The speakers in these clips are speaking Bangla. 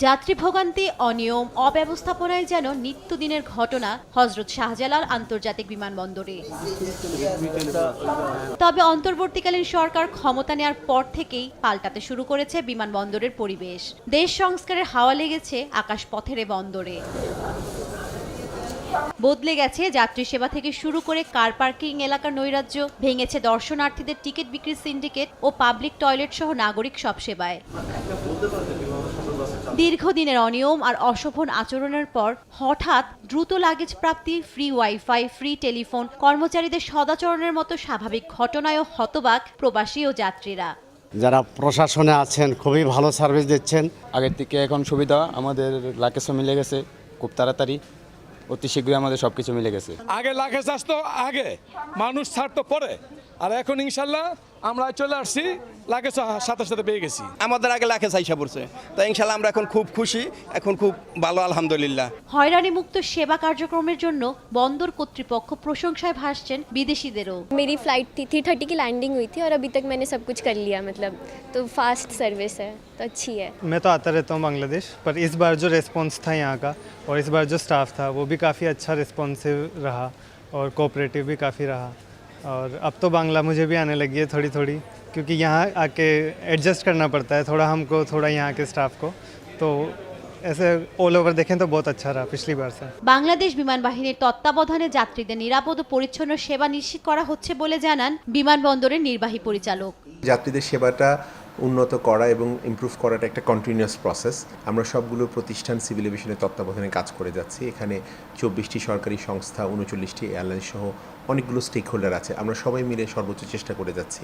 যাত্রী ভোগান্তি অনিয়ম, অব্যবস্থাপনায় যেন নিত্যদিনের ঘটনা হজরত শাহজালাল আন্তর্জাতিক বিমানবন্দরে। তবে অন্তর্বর্তীকালীন সরকার ক্ষমতা নেয়ার পর থেকেই পাল্টাতে শুরু করেছে বিমানবন্দরের পরিবেশ। দেশ সংস্কারের হাওয়া লেগেছে আকাশপথের বন্দরে। বদলে গেছে যাত্রী সেবা থেকে শুরু করে কার পার্কিং এলাকার নৈরাজ্য ভেঙেছে দর্শনার্থীদের টিকিট বিক্রির সিন্ডিকেট ও পাবলিক টয়লেট সহ নাগরিক সব সেবায়। দীর্ঘদিনের অনিয়ম আর অশোভন আচরণের পর হঠাৎ দ্রুত লাগেজ প্রাপ্তি ফ্রি ওয়াইফাই ফ্রি টেলিফোন কর্মচারীদের সদাচরণের মতো স্বাভাবিক ঘটনায়ও হতবাক প্রবাসী ও যাত্রীরা। যারা প্রশাসনে আছেন খুবই ভালো সার্ভিস দিচ্ছেন। আগের থেকে এখন সুবিধা আমাদের লাকেশও মিলে গেছে খুব তাড়াতাড়ি। অতি শীঘ্রই আমাদের সব কিছু মিলে গেছে। আগে লাখে তো আগে। মানুষ ছাড়তো পরে। আর এখন ইনশাল্লাহ আমরা চলে আসছি লাখে সাথে সাথে পেয়ে গেছি আমাদের আগে লাখে সাইসা পড়ছে তো ইনশাল্লাহ আমরা এখন খুব খুশি এখন খুব ভালো আলহামদুলিল্লাহ হয়রানি মুক্ত সেবা কার্যক্রমের জন্য বন্দর কর্তৃপক্ষ প্রশংসায় ভাসছেন বিদেশিদেরও मेरी फ़्लाइट थी थ्री थर्टी की लैंडिंग हुई थी और अभी तक मैंने सब कुछ कर लिया मतलब तो फास्ट सर्विस है तो अच्छी है मैं तो आता रहता हूँ बांग्लादेश पर इस बार जो रिस्पॉन्स था यहाँ का और इस बार जो स्टाफ था वो भी काफ़ी अच्छा रिस्पॉन्सिव रहा और कोऑपरेटिव भी काफ़ी रहा और अब तो बांग्ला मुझे भी आने लगी है थोड़ी थोड़ी क्योंकि यहाँ आके एडजस्ट करना पड़ता है थोड़ा हमको थोड़ा यहाँ के स्टाफ को तो ऐसे ऑल ओवर देखें तो बहुत अच्छा रहा पिछली बार से বাংলাদেশ বিমান বাহিনীর তত্ত্বাবধানে যাত্রীদের নিরাপদ ও পরিচ্ছন্ন সেবা নিশ্চিত করা হচ্ছে বলে জানান বিমানবন্দরের নির্বাহী পরিচালক যাত্রীদের সেবাটা উন্নত করা এবং ইমপ্রুভ করাটা একটা কন্টিনিউয়াস প্রসেস আমরা সবগুলো প্রতিষ্ঠান সিভিল এভিয়েশনের তত্ত্বাবধানে কাজ করে যাচ্ছি এখানে চব্বিশটি সরকারি সংস্থা উনচল্লিশটি এয়ারলাইন সহ অনেকগুলো স্টেক হোল্ডার আছে। আমরা সবাই মিলে সর্বোচ্চ চেষ্টা করে যাচ্ছি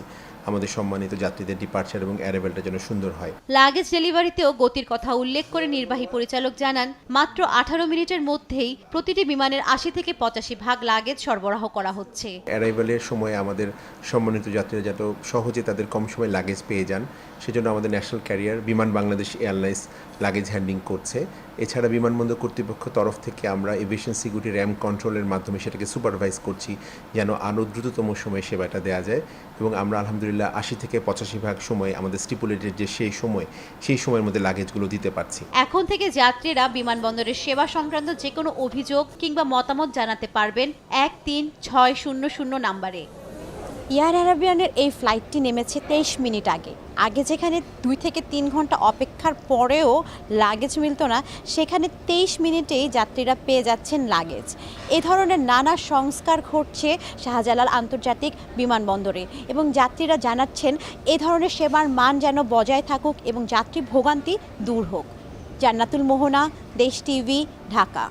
আমাদের সম্মানিত যাত্রীদের ডিপার্চার এবং অ্যারাইভেলটা যেন সুন্দর হয়। লাগেজ ডেলিভারিতেও গতির কথা উল্লেখ করে নির্বাহী পরিচালক জানান মাত্র আঠারো মিনিটের মধ্যেই প্রতিটি বিমানের আশি থেকে পঁচাশি ভাগ লাগেজ সরবরাহ করা হচ্ছে। অ্যারাইভেলের সময় আমাদের সম্মানিত যাত্রীরা যাতে সহজে তাদের কম সময় লাগেজ পেয়ে যান সেজন্য আমাদের ন্যাশনাল ক্যারিয়ার বিমান বাংলাদেশ এয়ারলাইন্স লাগেজ হ্যান্ডলিং করছে। এছাড়া বিমানবন্দর কর্তৃপক্ষ তরফ থেকে আমরা এভিয়েশন সিকিউরিটি র্যাম কন্ট্রোলের মাধ্যমে সেটাকে সুপারভাইজ করছি, যেন আরও দ্রুততম সময়ে সেবাটা দেওয়া যায়। এবং আমরা আলহামদুলিল্লাহ আশি থেকে পঁচাশি ভাগ সময় আমাদের স্টিপুলেটেড যে সেই সময়, সেই সময়ের মধ্যে লাগেজগুলো দিতে পারছি। এখন থেকে যাত্রীরা বিমানবন্দরের সেবা সংক্রান্ত যে কোনো অভিযোগ কিংবা মতামত জানাতে পারবেন এক তিন ছয় শূন্য শূন্য নাম্বারে। এয়ার অ্যারাবিয়ানের এই ফ্লাইটটি নেমেছে তেইশ মিনিট আগে। আগে যেখানে দুই থেকে তিন ঘণ্টা অপেক্ষার পরেও লাগেজ মিলতো না, সেখানে তেইশ মিনিটেই যাত্রীরা পেয়ে যাচ্ছেন লাগেজ এ ধরনের নানা সংস্কার ঘটছে শাহজালাল আন্তর্জাতিক বিমানবন্দরে এবং যাত্রীরা জানাচ্ছেন, এ ধরনের সেবার মান যেন বজায় থাকুক এবং যাত্রী ভোগান্তি দূর হোক। জান্নাতুল মোহনা, দেশ টিভি, ঢাকা।